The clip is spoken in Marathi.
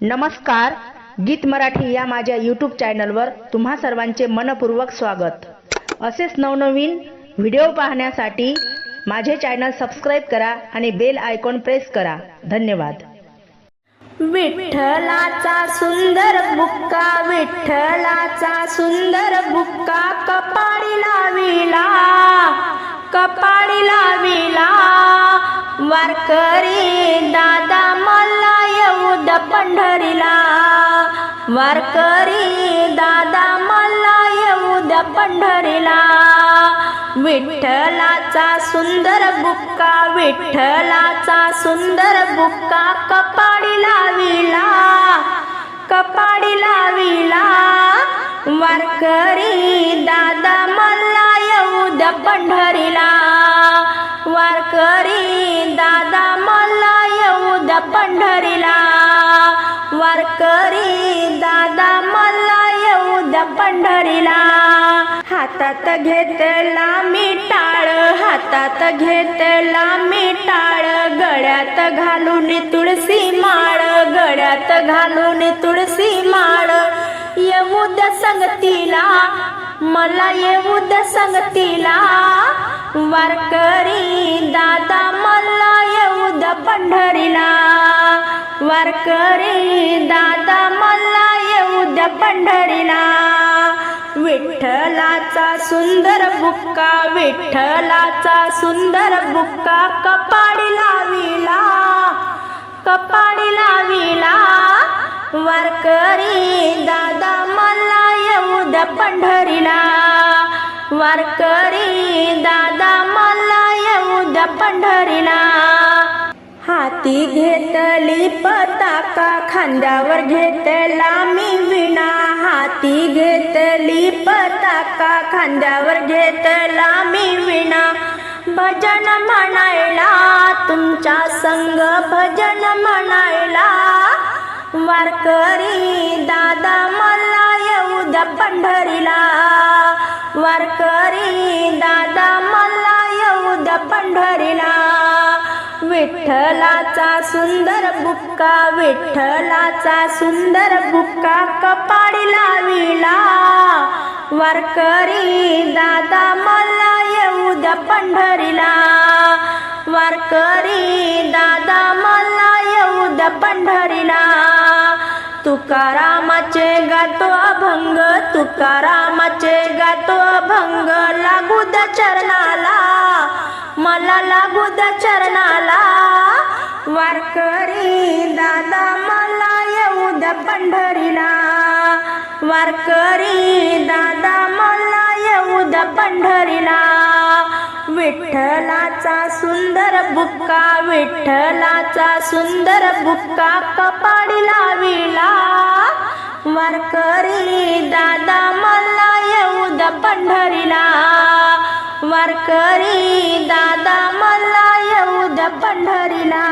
नमस्कार गीत मराठी या माझ्या यूट्यूब चॅनलवर तुम्हा सर्वांचे मनपूर्वक स्वागत. असेच नवनवीन व्हिडिओ पाहण्यासाठी माझे चॅनल सबस्क्राईब करा आणि बेल आयकॉन प्रेस करा. धन्यवाद. विठ्ठलाचा सुंदर बुक्का विठ्ठलाचा सुंदर बुक्का कपाळी लाविला कपाळी लाविला. वारकरी दादा पंढरीला. वारकरी दादा मला येऊ द्या पंढरीला. विठ्ठलाचा सुंदर बुक्का विठ्ठलाचा सुंदर बुक्का कपाडी लाविला. कपाडी लाविला. वारकरी दादा मला येऊ द्या पंढरीला. पंढरीला हातात घेतला मिटाळ हातात घेतला मिटाळ गळ्यात घालून तुळशी माळ गळ्यात घालून तुळशी माळ. येऊ द संगतीला मला येऊ द संगतीला. वारकरी दादा मला येऊ द पंढरीला. वारकरी दादा मला येऊ द पंढरीला. विठ्ठलाचा सुंदर बुक्का विठ्ठलाचा सुंदर बुक्का कपाडी लाविला कपाडी लाविला. वारकरी दादा मला येऊ द पंढरीला. वारकरी दादा मला येऊ द पंढरीला. हाती घेतली पताका खांद्यावर घेतला मी विणा. हाती घे पताका खांद्यावर घेतला मी विणा. भजन म्हणायला तुमच्या संग भजन म्हणायला. वारकरी दादा मला येऊ द पंढरीला. वारकरी दादा मला येऊ द पंढरीला. विठ्ठलाचा सुंदर बुक्का विठ्ठलाचा सुंदर बुक्का कपाडीला लाविला. वारकरी दादा मला येऊ द पंढरीला. वारकरी दादा मला येऊ द पंढरीला. तुकारामाचे गातो अभंग तुकारामाचे गातो अभंग लागू द चरणाला. मला लागू द चरणाला. वारकरी दादा मला येऊ द पंढरीला. वारकरी दादा मला येऊ द पंढरीला. विठ्ठलाचा सुंदर बुक्का विठ्ठलाचा सुंदर बुक्का कपाडी लाविला. वारकरी दादा मला येऊ द पंढरीला वारकरी दादा मला येऊ द पंढरीला.